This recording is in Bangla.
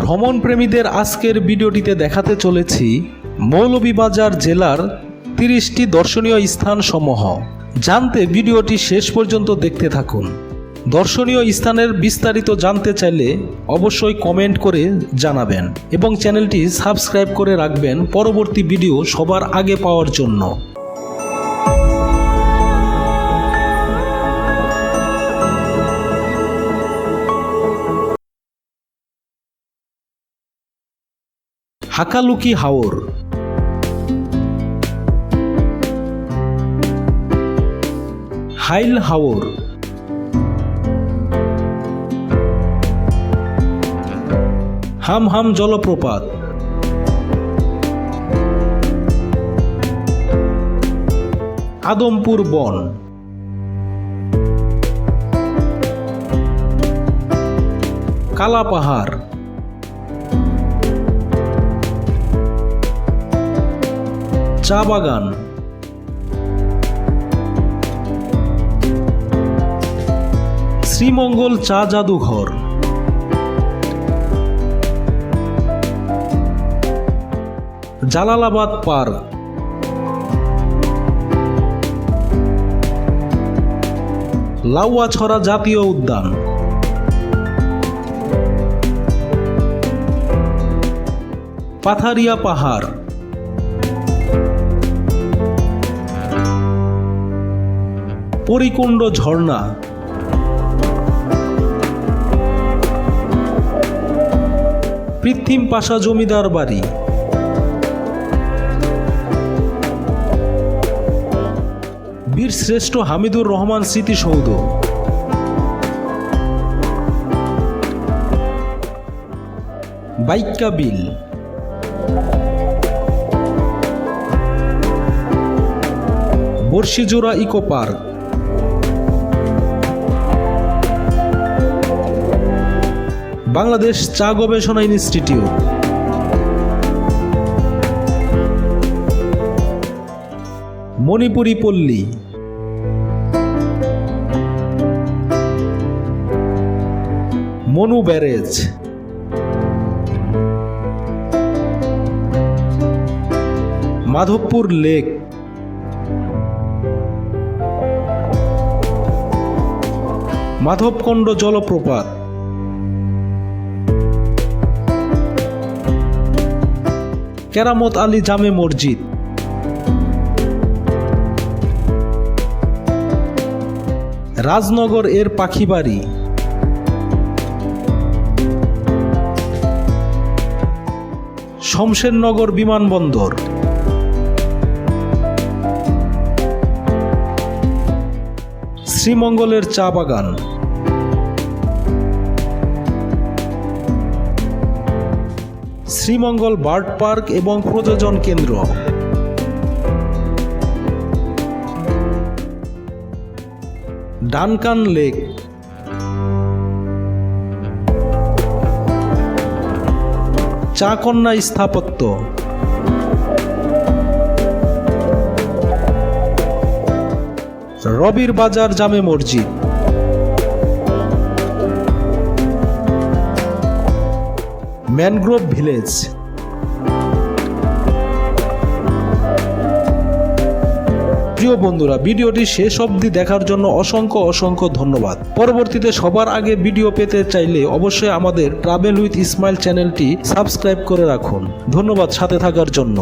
ভ্রমণ প্রেমীদের আজকের ভিডিওটিতে দেখাতে চলেছি মৌলভীবাজার জেলার তিরিশটি দর্শনীয় স্থান সমূহ জানতে ভিডিওটি শেষ পর্যন্ত দেখতে থাকুন। দর্শনীয় স্থানের বিস্তারিত জানতে চাইলে অবশ্যই কমেন্ট করে জানাবেন এবং চ্যানেলটি সাবস্ক্রাইব করে রাখবেন পরবর্তী ভিডিও সবার আগে পাওয়ার জন্য। হাকালুকি হাওর। হাইল হাওর। হাম হাম জলপ্রপাত। আদমপুর বন। কালা পাহাড় চা বাগান। শ্রীমঙ্গল চা জাদুঘর। জালালাবাদ পার্ক। লাউয়াছড়া জাতীয় উদ্যান। পাথারিয়া পাহাড়। পরিকুণ্ড ঝর্ণা। কৃত্রিম পাশা জমিদার বাড়ি। বীর শ্রেষ্ঠ হামিদুর রহমান স্মৃতিসৌধ। বাইক্কা বিল। Barshijora eco park. বাংলাদেশ চা গবেষণা ইনস্টিটিউট। মণিপুরি পল্লী। মনু ব্যারেজ। মাধবপুর লেক। মাধবকুণ্ড জলপ্রপাত। কেরামত আলী জামে মসজিদ। রাজনগর এর পাখি বাড়ি শমশেরনগর বিমানবন্দর। শ্রীমঙ্গলের চা বাগান। শ্রীমঙ্গল বার্ড পার্ক এবং প্রযোজন কেন্দ্র। Duncan lake. চাকন্যা স্থাপত্য। রবির বাজার জামে মসজিদ। Mangrove village. প্রিয় বন্ধুরা, ভিডিওটি শেষ অবধি দেখার জন্য অসংখ্য অসংখ্য ধন্যবাদ। পরবর্তীতে সবার আগে ভিডিও পেতে চাইলে অবশ্যই আমাদের ট্রাভেল উইথ ইসমাইল চ্যানেলটি সাবস্ক্রাইব করে রাখুন। ধন্যবাদ সাথে থাকার জন্য।